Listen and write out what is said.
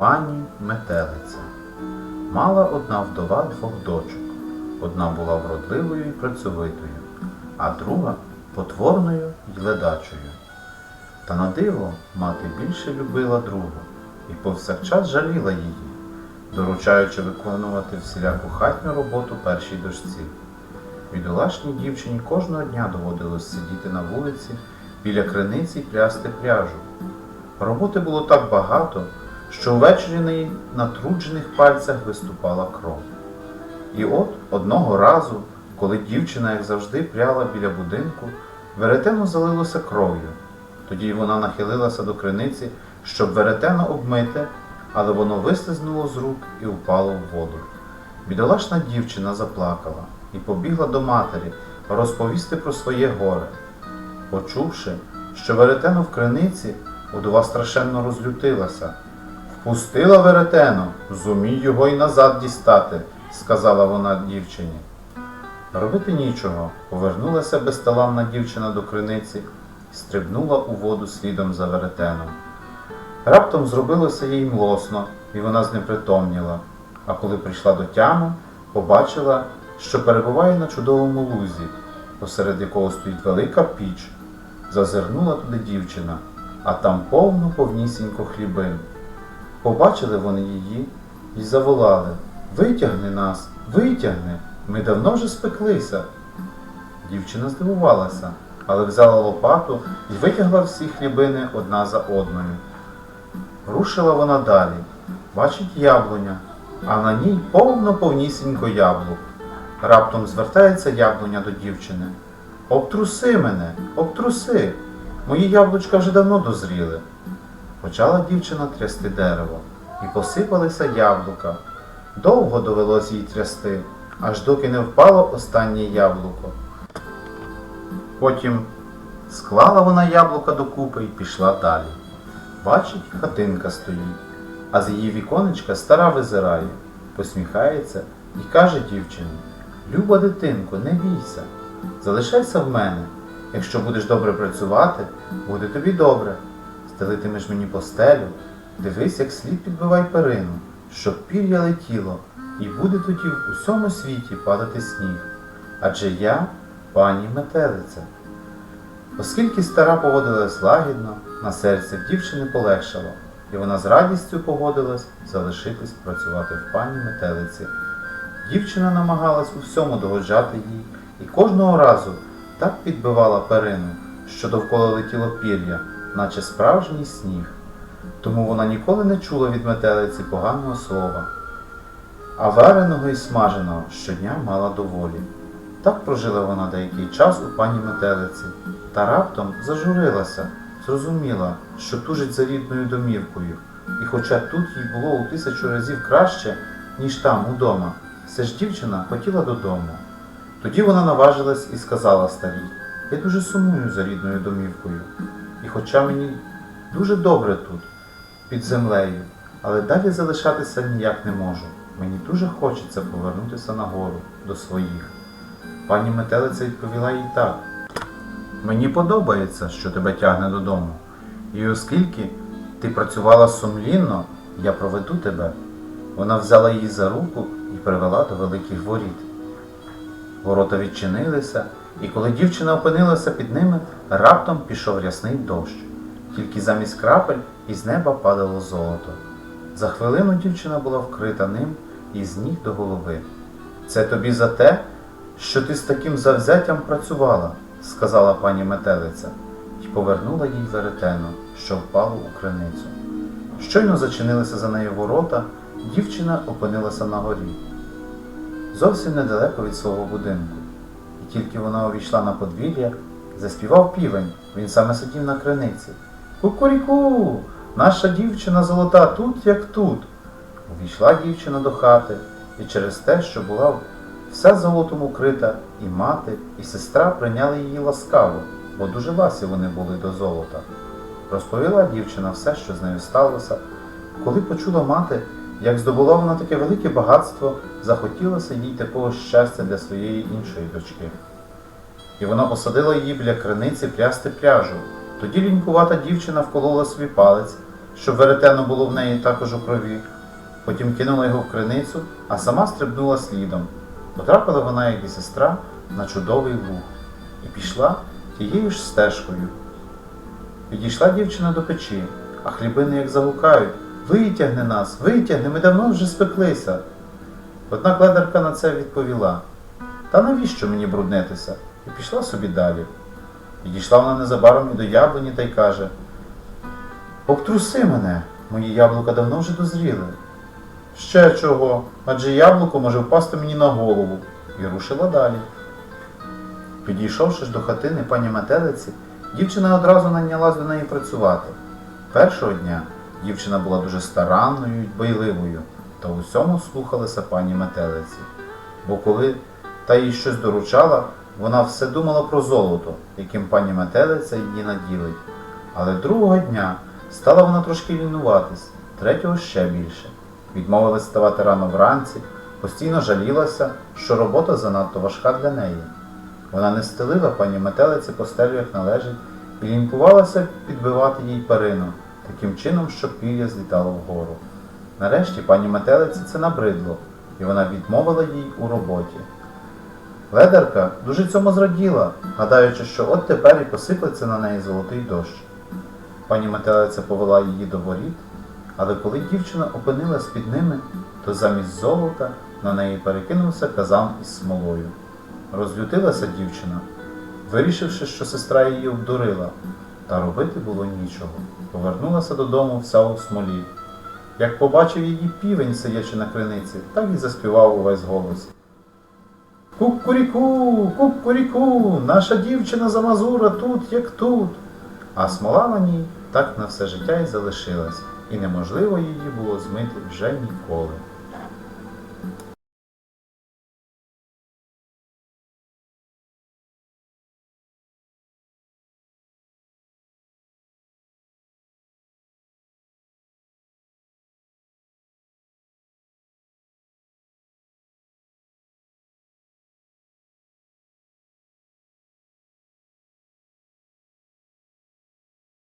Пані метелиця. Мала одна вдова двох дочок. Одна була вродливою і працьовитою, а друга потворною й ледачою. Та на диво мати більше любила другу і повсякчас жаліла її, доручаючи виконувати всіляку хатню роботу першій дочці. Бідолашній дівчині кожного дня доводилось сидіти на вулиці біля криниці й плясти пряжу. Роботи було так багато, що ввечері на її натруджених пальцях виступала кров. І от одного разу, коли дівчина, як завжди, пряла біля будинку, веретено залилося кров'ю. Тоді вона нахилилася до криниці, щоб веретено обмити, але воно вислизнуло з рук і впало в воду. Бідолашна дівчина заплакала і побігла до матері розповісти про своє горе. Почувши, що веретено в криниці, удова страшенно розлютилася. Впустила веретено, зумій його й назад дістати, сказала вона дівчині. Робити нічого, повернулася безталанна дівчина до криниці, стрибнула у воду слідом за веретеном. Раптом зробилося їй млосно, і вона знепритомніла, а коли прийшла до тями, побачила, що перебуває на чудовому лузі, посеред якого стоїть велика піч. Зазирнула туди дівчина, а там повно повнісінько хлібин. Побачили вони її і заволали Витягни нас, витягни, ми давно вже спеклися. Дівчина здивувалася, але взяла лопату і витягла всі хлібини одна за одною. Рушила вона далі, бачить яблуня, а на ній повно повнісінько яблук. Раптом звертається яблуня до дівчини. Обтруси мене, обтруси. Мої яблучка вже давно дозріли. Почала дівчина трясти дерево, і посипалися яблука. Довго довелось їй трясти, аж доки не впало останнє яблуко. Потім склала вона яблука докупи і пішла далі. Бачить, хатинка стоїть, а з її віконечка стара визирає, посміхається і каже дівчині: Люба дитинко, не бійся, залишайся в мене. Якщо будеш добре працювати, буде тобі добре. Стелитимеш мені постелю, дивись, як слід підбивай перину, щоб пір'я летіло, і буде тоді в усьому світі падати сніг. Адже я пані метелиця. Оскільки стара поводилась лагідно, на серці дівчини полегшало, і вона з радістю погодилась залишитись працювати в пані метелиці. Дівчина намагалась у всьому догоджати їй і кожного разу так підбивала перину, що довкола летіло пір'я, наче справжній сніг. Тому вона ніколи не чула від метелиці поганого слова. А вареного і смаженого щодня мала доволі. Так прожила вона деякий час у пані метелиці, та раптом зажурилася, зрозуміла, що тужить за рідною домівкою, і хоча тут їй було у тисячу разів краще, ніж там удома, все ж дівчина хотіла додому. Тоді вона наважилась і сказала старій, я дуже сумую за рідною домівкою, і хоча мені дуже добре тут, під землею, але далі залишатися ніяк не можу. Мені дуже хочеться повернутися нагору до своїх. Пані метелиця відповіла їй так. Мені подобається, що тебе тягне додому. І оскільки ти працювала сумлінно, я проведу тебе. Вона взяла її за руку і привела до великих воріт. Ворота відчинилися, і коли дівчина опинилася під ними, раптом пішов рясний дощ. Тільки замість крапель із неба падало золото. За хвилину дівчина була вкрита ним із ніг до голови. Це тобі за те, що ти з таким завзяттям працювала, сказала пані метелиця, і повернула їй веретено, що впало у криницю. Щойно зачинилися за нею ворота, дівчина опинилася на горі, зовсім недалеко від свого будинку. Тільки вона увійшла на подвір'я, заспівав півень, він саме сидів на криниці. Кукуріку, наша дівчина золота тут, як тут. Увійшла дівчина до хати, і через те, що була вся золотом укрита, і мати, і сестра прийняли її ласкаво, бо дуже ласі вони були до золота. Розповіла дівчина все, що з нею сталося. Коли почула мати, як здобула вона таке велике багатство, захотілося їй такого щастя для своєї іншої дочки. І вона посадила її біля криниці прясти пряжу. Тоді лінькувата дівчина вколола свій палець, щоб веретено було в неї також у крові. Потім кинула його в криницю, а сама стрибнула слідом. Потрапила вона, як і сестра, на чудовий луг і пішла тією ж стежкою. Підійшла дівчина до печі, а хлібини як загукають Витягни нас, витягни, ми давно вже спеклися. Однак ледарка на це відповіла Та навіщо мені бруднитися? І пішла собі далі. Підійшла вона незабаром і до яблуні та й каже Обтруси мене, мої яблука давно вже дозріли. Ще чого? Адже яблуко може впасти мені на голову. І рушила далі. Підійшовши ж до хатини пані метелиці, дівчина одразу найнялась до неї працювати. Першого дня дівчина була дуже старанною й дбайливою, та у всьому слухалася пані метелиці. Бо коли та їй щось доручала, вона все думала про золото, яким пані метелиця її наділить. Але другого дня стала вона трошки лінуватись, третього ще більше. Відмовилась ставати рано вранці, постійно жалілася, що робота занадто важка для неї. Вона не стелила пані метелиці постелю, як належить, і лінкувалася підбивати їй перину, таким чином, щоб пір'я злітало вгору. Нарешті пані метелиці це набридло, і вона відмовила їй у роботі. Ледарка дуже цьому зраділа, гадаючи, що от тепер і посиплеться на неї золотий дощ. Пані метелиця повела її до воріт, але коли дівчина опинилась під ними, то замість золота на неї перекинувся казан із смолою. Розлютилася дівчина, вирішивши, що сестра її обдурила, та робити було нічого. Повернулася додому вся у смолі. Як побачив її півень, сидячи на криниці, так і заспівав увесь голос. Кукуріку, кукуріку, наша дівчина замазура тут, як тут. А смола на ній так на все життя й залишилась, і неможливо її було змити вже ніколи.